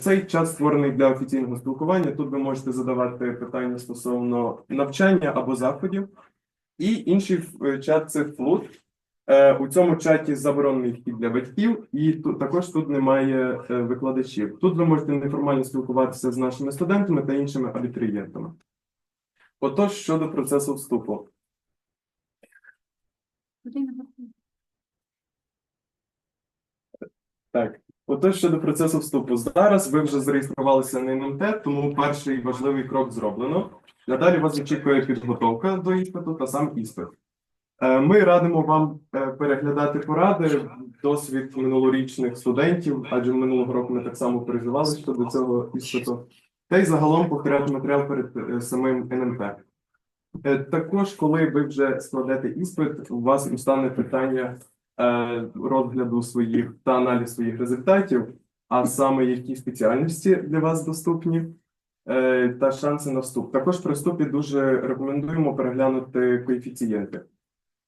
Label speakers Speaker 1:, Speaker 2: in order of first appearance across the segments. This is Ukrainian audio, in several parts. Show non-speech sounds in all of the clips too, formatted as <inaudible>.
Speaker 1: Цей чат створений для офіційного спілкування. Тут ви можете задавати питання стосовно навчання або заходів. І інший е, чат це флут. Е, У цьому чаті заборонений вхід для батьків, і тут також тут немає е, викладачів. Тут ви можете неформально спілкуватися з нашими студентами та іншими абітурієнтами. Отож, щодо процесу вступу. Так, отож щодо процесу вступу. Зараз ви вже зареєструвалися на НМТ, тому перший важливий крок зроблено. Надалі вас очікує підготовка до іспиту та сам іспит. Е, Ми радимо вам е, переглядати поради, досвід минулорічних студентів, адже минулого року ми так само переживали щодо цього іспиту, та й загалом повторяти матеріал перед е, самим НМТ. Також, коли ви вже складете іспит, у вас стане питання розгляду своїх та аналіз своїх результатів, а саме які спеціальності для вас доступні, е, та шанси на вступ. Також при вступі дуже рекомендуємо переглянути коефіцієнти.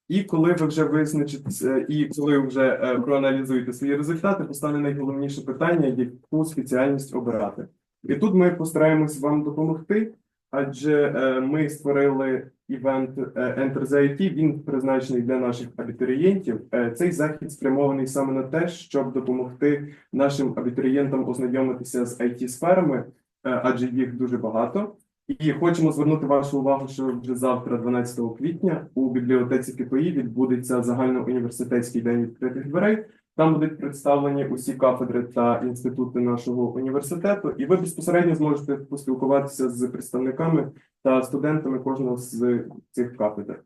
Speaker 1: І коли ви вже визначите, і коли вже е, проаналізуєте свої результати, постане найголовніше питання, яку спеціальність обирати. І тут ми постараємось вам допомогти, адже е, ми створили івент е, Enter the IT, він призначений для наших абітурієнтів. Е, Цей захід спрямований саме на те, щоб допомогти нашим абітурієнтам ознайомитися з it сферами адже їх дуже багато. І хочемо звернути вашу увагу, що вже завтра, 12 квітня, у бібліотеці КПІ відбудеться загальноуніверситетський день відкритих дверей. Там будуть представлені усі кафедри та інститути нашого університету, і ви безпосередньо зможете поспілкуватися з представниками та студентами кожного з цих кафедр.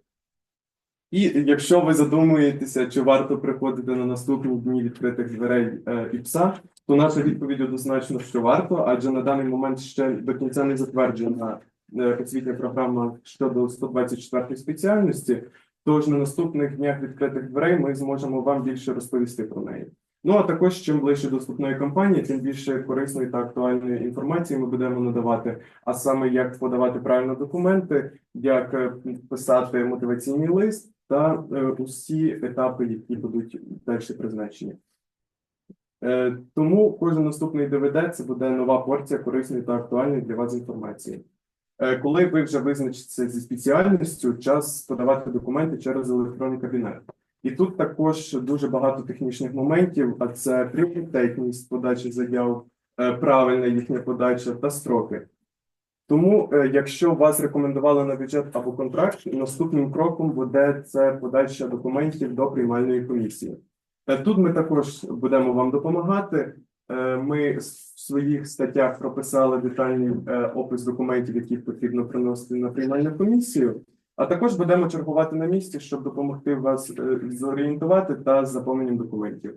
Speaker 1: І якщо ви задумуєтеся, чи варто приходити на наступні дні відкритих дверей е, ІПСА, то наша відповідь однозначно, що варто, адже на даний момент ще до кінця не затверджена е, освітня програма щодо 124 спеціальності. Тож на наступних днях відкритих дверей ми зможемо вам більше розповісти про неї. Ну а також чим ближче до вступної кампанії, тим більше корисної та актуальної інформації ми будемо надавати. А саме як подавати правильно документи, як е, писати мотиваційний лист та е, усі етапи, які будуть далі призначені. Е, Тому кожен наступний ДВД це буде нова порція корисної та актуальної для вас інформації. Е, Коли ви вже визначитеся зі спеціальністю, час подавати документи через електронний кабінет. І тут також дуже багато технічних моментів, а це пріоритетність подачі заяв, е, правильна їхня подача та строки. Тому, е, якщо вас рекомендували на бюджет або контракт, наступним кроком буде це подача документів до приймальної комісії. Тут ми також будемо вам допомагати. Е, Ми в своїх статтях прописали детальний е, опис документів, які потрібно приносити на приймальну комісію. А також будемо чергувати на місці, щоб допомогти вас е, зорієнтувати та заповненням документів.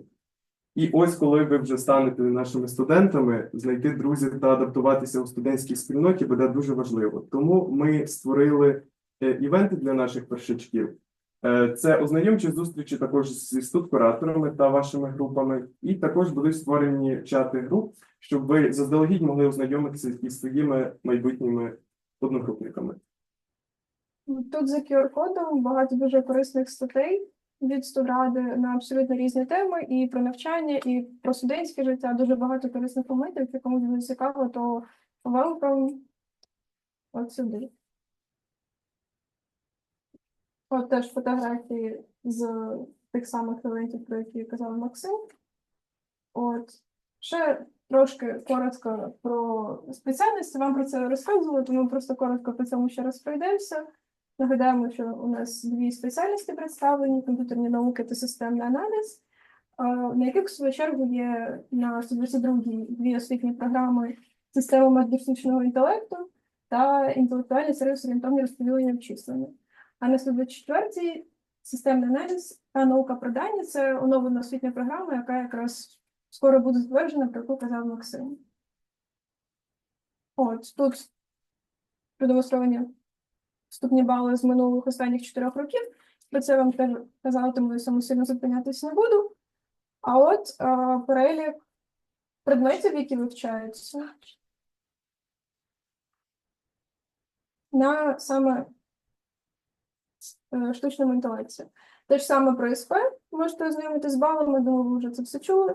Speaker 1: І ось, коли ви вже станете нашими студентами, знайти друзів та адаптуватися у студентській спільноті буде дуже важливо. Тому ми створили івенти для наших першачків. Е, Це ознайомчі зустрічі також зі студкураторами та вашими групами, і також будуть створені чати груп, щоб ви заздалегідь могли ознайомитися із своїми майбутніми одногрупниками.
Speaker 2: Тут за QR-кодом багато дуже корисних статей від студради на абсолютно різні теми, і про навчання, і про студентське життя. Дуже багато корисних моментів. Якщо комусь буде цікаво, то welcome от сюди. От теж фотографії з тих самих івентів, про які казав Максим. От ще трошки коротко про спеціальності. Вам про це розказували, тому просто коротко по цьому ще раз пройдемося. Нагадаємо, що у нас дві спеціальності представлені: комп'ютерні науки та системний аналіз, на яких в свою чергу є на 122 дві освітні програми системи методів інтелекту та інтелектуальний сервіс орієнтовне розподілення обчислення. А на 124 системний аналіз та наука про дані це оновлена освітня програма, яка якраз скоро буде затверджена, про яку казав Максим. От тут продемонстровані вступні бали з минулих останніх чотирьох років. Про це вам теж казала, тому я саме сильно зупинятися не буду. А от а, перелік предметів, які вивчаються на саме штучному інтелекті. Те ж саме про СП, можете ознайомитися з балами, думаю, ви вже це все чули.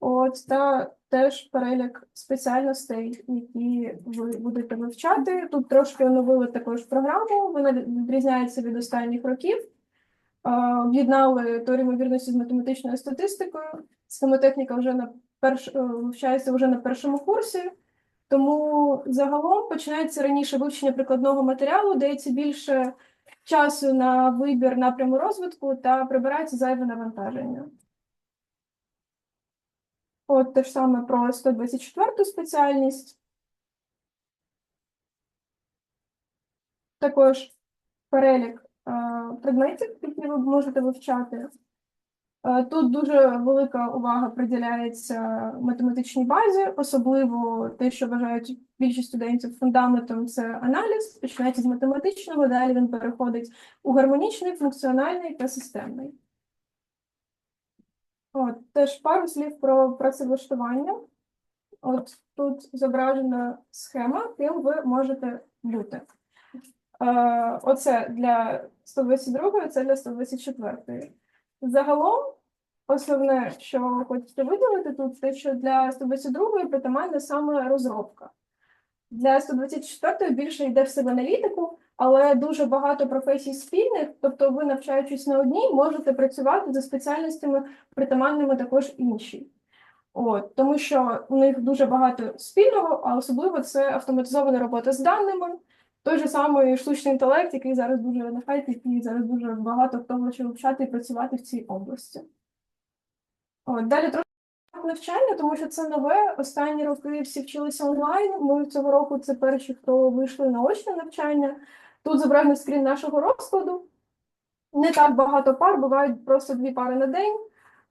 Speaker 2: От та теж перелік спеціальностей, які ви будете вивчати. Тут трошки оновили також програму, вона відрізняється від останніх років. Е, Об'єднали теорію ймовірності з математичною статистикою. Схемотехніка вже на перш е, вивчається вже на першому курсі. Тому загалом починається раніше вивчення прикладного матеріалу, дається більше часу на вибір напряму розвитку та прибирається зайве навантаження. От те ж саме про 124 спеціальність. Також перелік е, предметів, які ви можете вивчати. Е, Тут дуже велика увага приділяється математичній базі, особливо те, що вважають більшість студентів фундаментом, це аналіз. Починається з математичного, далі він переходить у гармонічний, функціональний та системний. От, теж пару слів про працевлаштування. От тут зображена схема, ким ви можете бути. Е, оце для 122, це для 124. Загалом, основне, що хочеться виділити тут, те, що для 122 притаманна саме розробка. Для 124 більше йде все в аналітику, але дуже багато професій спільних, тобто ви, навчаючись на одній, можете працювати за спеціальностями, притаманними також іншій. От, тому що у них дуже багато спільного, а особливо це автоматизована робота з даними, той же самий штучний інтелект, який зараз дуже на хайпі, який зараз дуже багато хто хоче вивчати і працювати в цій області. От, далі трохи навчання, тому що це нове. Останні роки всі вчилися онлайн. Ми цього року це перші, хто вийшли на очне навчання. Тут зображений скрін нашого розкладу. Не так багато пар, бувають просто дві пари на день.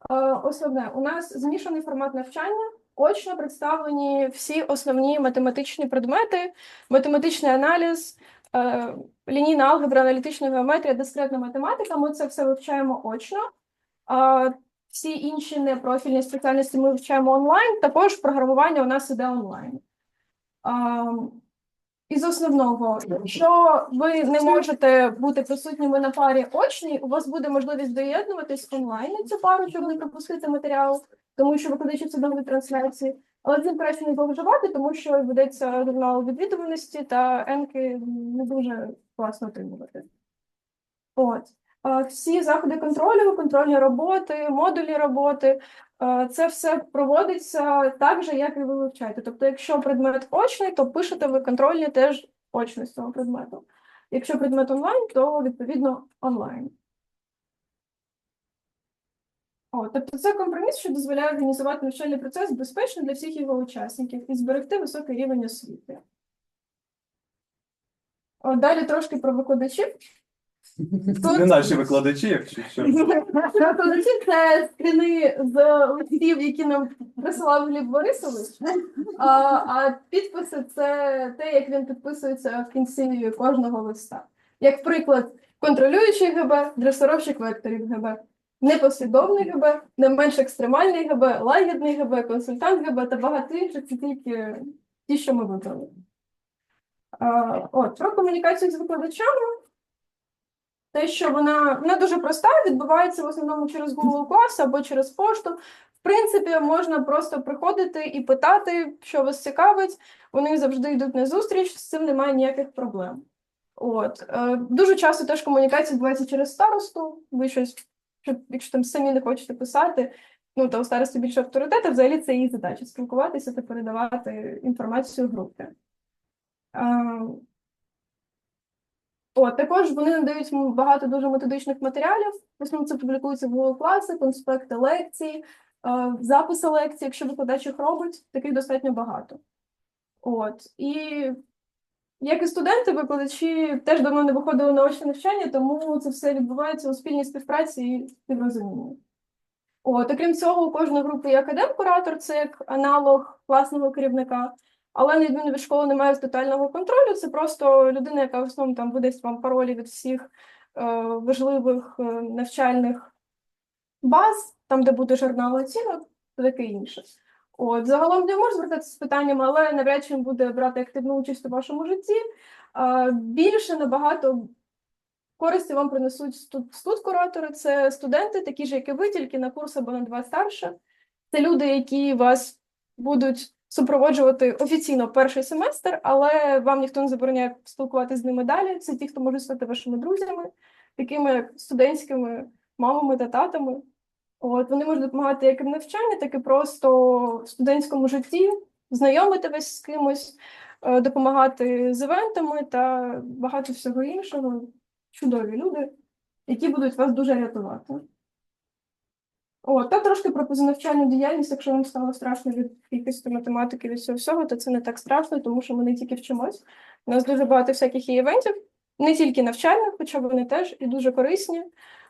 Speaker 2: Е, Основне, у нас змішаний формат навчання. Очно представлені всі основні математичні предмети, математичний аналіз, е, лінійна алгебра, аналітична геометрія, дискретна математика. Ми це все вивчаємо очно. Всі інші непрофільні спеціальності ми вивчаємо онлайн. Також програмування у нас іде онлайн. Із основного, якщо ви не можете бути присутніми на парі очній, у вас буде можливість доєднуватись онлайн на цю пару, щоб не пропустити матеріал, тому що викладачі дали трансляції. Але цим краще не зловживати, тому що ведеться журнал відвідуваності та енки не дуже класно отримувати. От. Всі заходи контролю, контрольні роботи, модулі роботи, це все проводиться так же, як і ви вивчаєте. Тобто, якщо предмет очний, то пишете ви контрольні теж очно з цього предмету. Якщо предмет онлайн, то відповідно онлайн. О, тобто це компроміс, що дозволяє організувати навчальний процес безпечно для всіх його учасників і зберегти високий рівень освіти. О, далі трошки про викладачів.
Speaker 1: Не наші викладачі, якщо що.
Speaker 2: Викладачі це скріни з листів, які нам присилав Гліб Борисович. А, а підписи це те, як він підписується в кінці кожного листа. Як приклад, контролюючий ГБ, дресировщик векторів ГБ, непослідовний ГБ, не менш екстремальний ГБ, лагідний ГБ, консультант ГБ та багато інших, це тільки ті, що ми вибрали. От, про комунікацію з викладачами. Те, що вона, вона дуже проста, відбувається в основному через Google Class або через пошту. В принципі, можна просто приходити і питати, що вас цікавить. Вони завжди йдуть на зустріч, з цим немає ніяких проблем. От. Е, дуже часто теж комунікація відбувається через старосту. Ви щось, якщо там самі не хочете писати, ну та у старості більше авторитету, взагалі це її задача спілкуватися та передавати інформацію групі. О, також вони надають багато дуже методичних матеріалів. В основному це публікується в Google класи, конспекти лекцій, записи лекцій, якщо викладач їх робить, таких достатньо багато. От. І як і студенти, викладачі теж давно не виходили на очне навчання, тому це все відбувається у спільній співпраці і співрозумінні. От, окрім цього, у кожної групи є академ-куратор, це як аналог класного керівника. Але на відміну від школи немає тотального контролю. Це просто людина, яка в основному там видасть вам паролі від всіх е, важливих е, навчальних баз, там, де буде журнал оцінок, та таке інше. От загалом не можна звертатися з питаннями, але навряд чи він буде брати активну участь у вашому житті. Е, більше набагато користі вам принесуть студ- студ-куратори. Це студенти, такі ж, як і ви, тільки на курс або на два старше. Це люди, які вас будуть супроводжувати офіційно перший семестр, але вам ніхто не забороняє спілкуватися з ними далі. Це ті, хто можуть стати вашими друзями, такими як студентськими мамами та татами. От вони можуть допомагати як в навчанні, так і просто в студентському житті, знайомити вас з кимось, е, допомагати з івентами та багато всього іншого. Чудові люди, які будуть вас дуже рятувати. О, та трошки про позанавчальну діяльність, якщо вам стало страшно від кількості математики від всього, то це не так страшно, тому що ми не тільки вчимось. У нас дуже багато всяких івентів, не тільки навчальних, хоча вони теж і дуже корисні.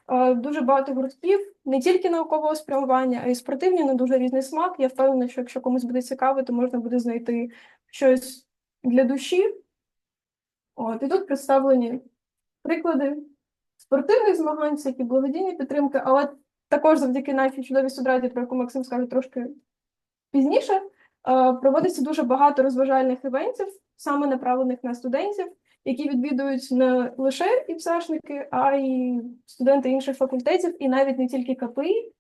Speaker 2: Е, Дуже багато гуртків, не тільки наукового спрямування, а й спортивні на дуже різний смак. Я впевнена, що якщо комусь буде цікаво, то можна буде знайти щось для душі. От, і тут представлені приклади спортивних змагань, всякі благодійні підтримки, але також завдяки нашій чудовій судраді, про яку Максим скаже трошки пізніше, е, проводиться дуже багато розважальних івентів, саме направлених на студентів, які відвідують не лише іпсашники, а й студенти інших факультетів, і навіть не тільки КПІ,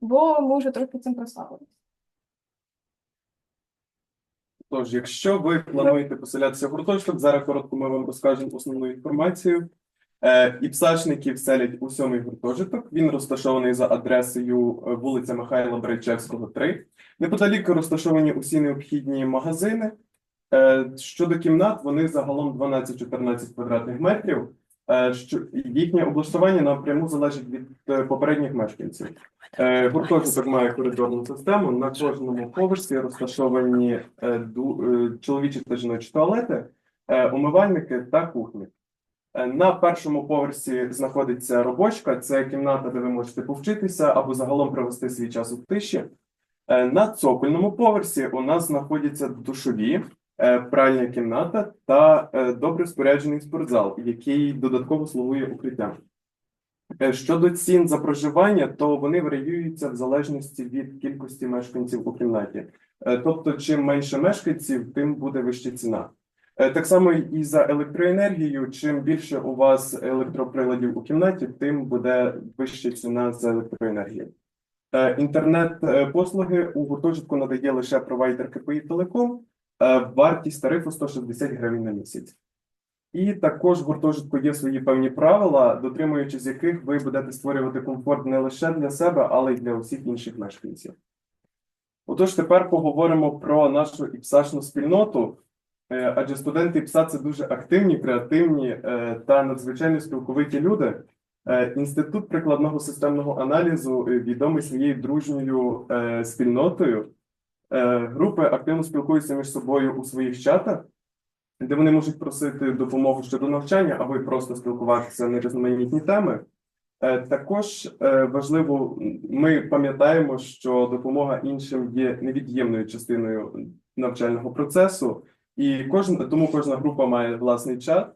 Speaker 2: бо ми вже трохи цим прославилися.
Speaker 1: Тож, якщо ви плануєте поселятися в гуртожиток, зараз коротко ми вам розкажемо основну інформацію. Е, іпсашники вселять у сьомий гуртожиток. Він розташований за адресою е, вулиця Михайла Брайчевського, 3. Неподалік розташовані усі необхідні магазини. Е, щодо кімнат, вони загалом 12-14 квадратних метрів. Е, що їхнє облаштування напряму залежить від е, попередніх мешканців. Гуртожиток має коридорну систему. На кожному поверсі розташовані чоловічі та жіночі туалети, умивальники та кухні. На першому поверсі знаходиться робочка. Це кімната, де ви можете повчитися або загалом провести свій час у тиші. На цокольному поверсі у нас знаходяться душові, пральня кімната та е, добре споряджений спортзал, який додатково слугує укриттям. Е, Щодо цін за проживання, то вони варіюються в залежності від кількості мешканців у кімнаті. Е, Тобто, чим менше мешканців, тим буде вища ціна. Е, Так само і за електроенергію. Чим більше у вас електроприладів у кімнаті, тим буде вища ціна за електроенергію. Е, Інтернет-послуги у гуртожитку надає лише провайдер КПІ Телеком. Е, Вартість тарифу 160 гривень на місяць. І також гуртожитку є свої певні правила, дотримуючись яких ви будете створювати комфорт не лише для себе, але й для усіх інших мешканців. Отож, тепер поговоримо про нашу іпсашну спільноту. Е, Адже студенти ІПСА це дуже активні, креативні е, та надзвичайно спілковиті люди. Інститут прикладного системного аналізу відомий своєю дружньою спільнотою. Е, Групи активно спілкуються між собою у своїх чатах, де вони можуть просити допомогу щодо навчання або й просто спілкуватися на різноманітні теми. Е, Також е, важливо, ми пам'ятаємо, що допомога іншим є невід'ємною частиною навчального процесу, і кожен, тому кожна група має власний чат.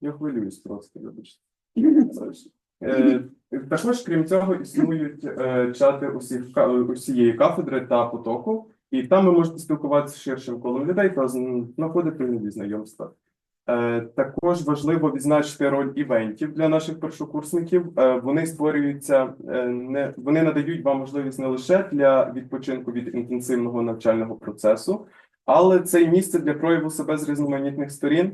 Speaker 1: Я хвилююсь просто, вибачте. <laughs> Е, Також, крім цього, існують е, чати усіх усієї кафедри та потоку, і там ви можете спілкуватися з ширшим колом людей та знаходити нові знайомства. Е, Також важливо відзначити роль івентів для наших першокурсників. Вони створюються, не вони надають вам можливість не лише для відпочинку від інтенсивного навчального процесу, але це і місце для прояву себе з різноманітних сторін.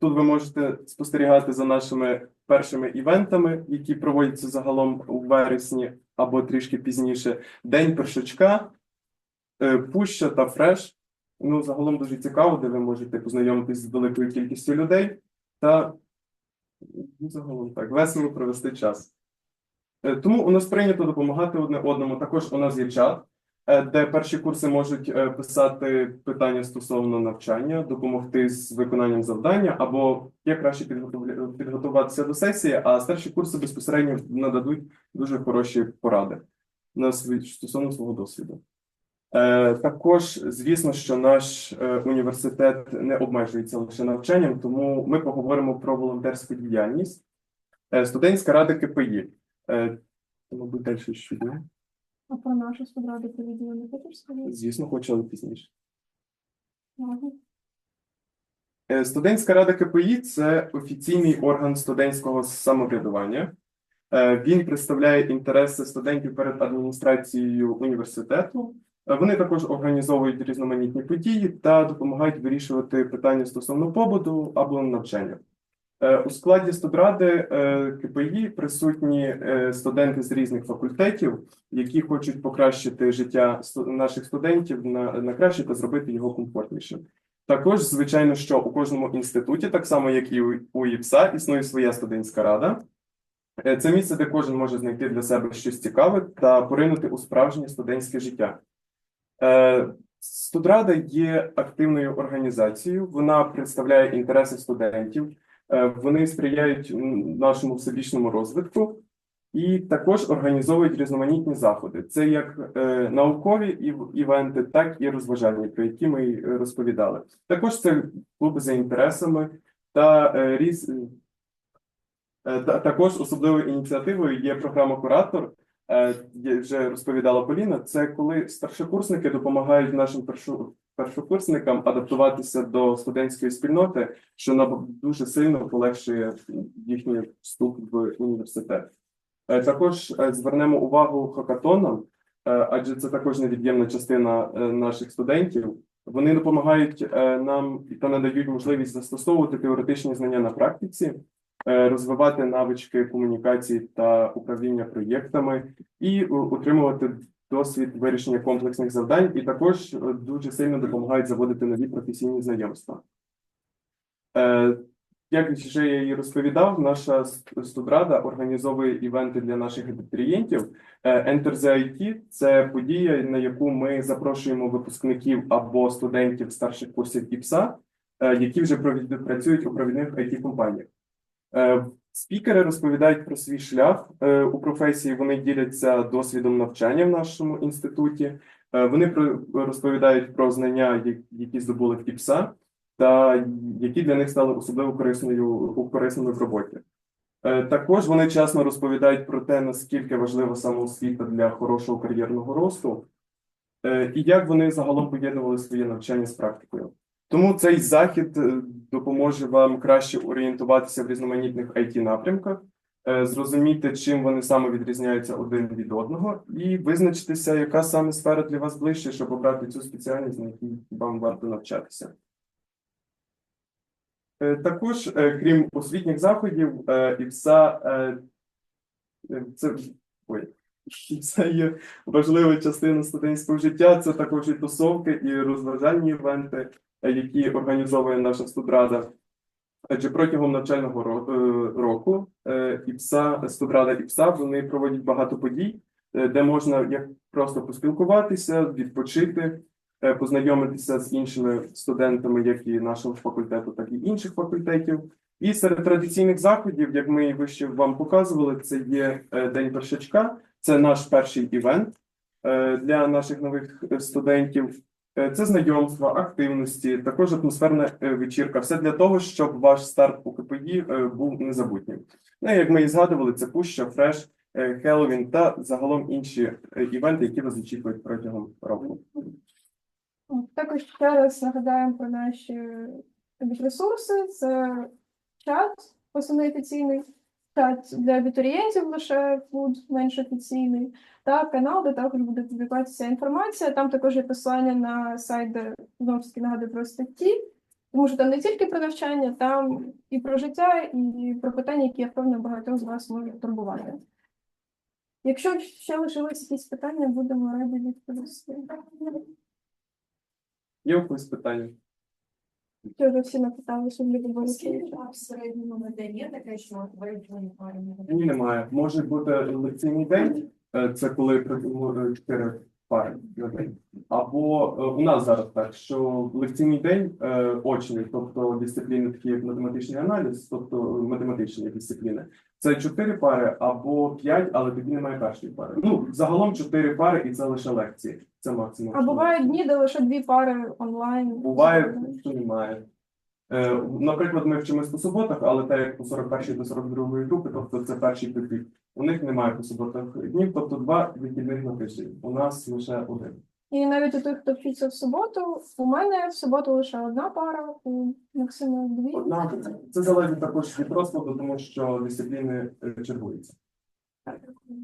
Speaker 1: Тут ви можете спостерігати за нашими першими івентами, які проводяться загалом у вересні або трішки пізніше. День першачка, е, пуща та фреш. Ну, загалом дуже цікаво, де ви можете познайомитись з великою кількістю людей та ну, загалом так весело провести час. Е, Тому у нас прийнято допомагати одне одному. Також у нас є чат, де перші курси можуть е, писати питання стосовно навчання, допомогти з виконанням завдання, або як краще підготуватися до сесії, а старші курси безпосередньо нададуть дуже хороші поради на свій стосовно свого досвіду. Е, Також, звісно, що наш е, університет не обмежується лише навчанням, тому ми поговоримо про волонтерську діяльність. Е, Студентська рада КПІ. Е, Мабуть, далі що є.
Speaker 2: А про нашу судраду ти відео не хочеш сказати?
Speaker 1: Звісно, хочу, але пізніше. Е, Студентська рада КПІ це офіційний орган студентського самоврядування. Е, Він представляє інтереси студентів перед адміністрацією університету. Е, Вони також організовують різноманітні події та допомагають вирішувати питання стосовно побуту або навчання. Е, У складі студради е, КПІ присутні е, студенти з різних факультетів, які хочуть покращити життя наших студентів на, на краще та зробити його комфортнішим. Також, звичайно, що у кожному інституті, так само як і у- ІПСА, існує своя студентська рада. Це місце, де кожен може знайти для себе щось цікаве та поринути у справжнє студентське життя. Студрада є активною організацією, вона представляє інтереси студентів, вони сприяють нашому всебічному розвитку і також організовують різноманітні заходи. Це як е, наукові івенти, так і розважальні, про які ми е, розповідали. Також це клуби за інтересами та е, різ... Е, Також особливою ініціативою є програма Куратор. Е, є- Вже розповідала Поліна. Це коли старшокурсники допомагають нашим першокурсникам адаптуватися до студентської спільноти, що нам дуже сильно полегшує їхній вступ в університет. Е, Також е, звернемо увагу хакатонам, е, адже це також невід'ємна частина наших студентів. Вони допомагають нам та надають можливість застосовувати теоретичні знання на практиці, розвивати навички комунікації та управління проєктами і отримувати досвід вирішення комплексних завдань, і також е, дуже сильно допомагають заводити нові професійні знайомства. Е, Як вже я і розповідав, наша студрада організовує івенти для наших абітурієнтів. Е, Enter the IT – це подія, на яку ми запрошуємо випускників або студентів старших курсів ІПСА, які вже працюють у провідних it компаніях Спікери розповідають про свій шлях е, у професії. Вони діляться досвідом навчання в нашому інституті. Е, Вони розповідають про знання, які здобули в ІПСА, та які для них стали особливо корисною корисними в роботі. Е, Також вони чесно розповідають про те, наскільки важлива самоосвіта для хорошого кар'єрного росту, е, і як вони загалом поєднували своє навчання з практикою. Тому цей захід е, допоможе вам краще орієнтуватися в різноманітних it напрямках, е, зрозуміти, чим вони саме відрізняються один від одного, і визначитися, яка саме сфера для вас ближче, щоб обрати цю спеціальність, на якій вам варто навчатися. Е, Також, крім освітніх заходів, ІПСА це ой, <laughs> це є важлива частина студентського життя. Це також і тусовки, і розважальні івенти, які організовує наша студрада. Адже протягом навчального е, року е, ІПСА, студрада ІПСА, вони проводять багато подій, е, де можна як просто поспілкуватися, відпочити, познайомитися з іншими студентами, як і нашого факультету, так і інших факультетів. І серед традиційних заходів, як ми вище вам показували, це є День першачка. Це наш перший івент для наших нових студентів. Е, Це знайомства, активності, також атмосферна е, вечірка. Все для того, щоб ваш старт у КПІ е, був незабутнім. Ну, як ми і згадували, це Пуща, Фреш, Хеллоуін та загалом інші івенти, які вас очікують протягом року.
Speaker 2: Також ще раз нагадаємо про наші ресурси. Це чат, основний офіційний, чат для абітурієнтів лише фуд менш офіційний, та канал, де також буде публікуватися інформація. Там також є посилання на сайт, де знову ж таки нагадую про статті. Тому що там не тільки про навчання, там і про життя, і про питання, які я впевнена багатьох з вас можуть турбувати. Якщо ще лишились якісь питання, будемо раді відповісти.
Speaker 1: Є у когось питання?
Speaker 2: Що всі напитали, щоб не було
Speaker 3: Скільки в середньому надає таке, що пари?
Speaker 1: Ні, немає. Може бути лекційний день, це коли чотири пари на день. Або е, у нас зараз так, що лекційний день е, очний, тобто дисципліни, такі як математичний аналіз, тобто математичні дисципліни, це чотири пари або п'ять, але тоді немає першої пари. Ну, загалом чотири пари, і це лише лекції. Це максимум.
Speaker 2: А бувають дні, де лише дві пари онлайн.
Speaker 1: Буває, що немає. Е, наприклад, ми вчимось по суботах, але так як по 41 до 42 групи, тобто це перший потік. У них немає по суботах днів, тобто два вихідних на тиждень. У нас лише один.
Speaker 2: І навіть у тих, хто вчиться в суботу, у мене в суботу лише одна пара, у Максима дві.
Speaker 1: Одна це залежить також від розкладу, тому що дисципліни е, чергуються.
Speaker 2: Так, дякую.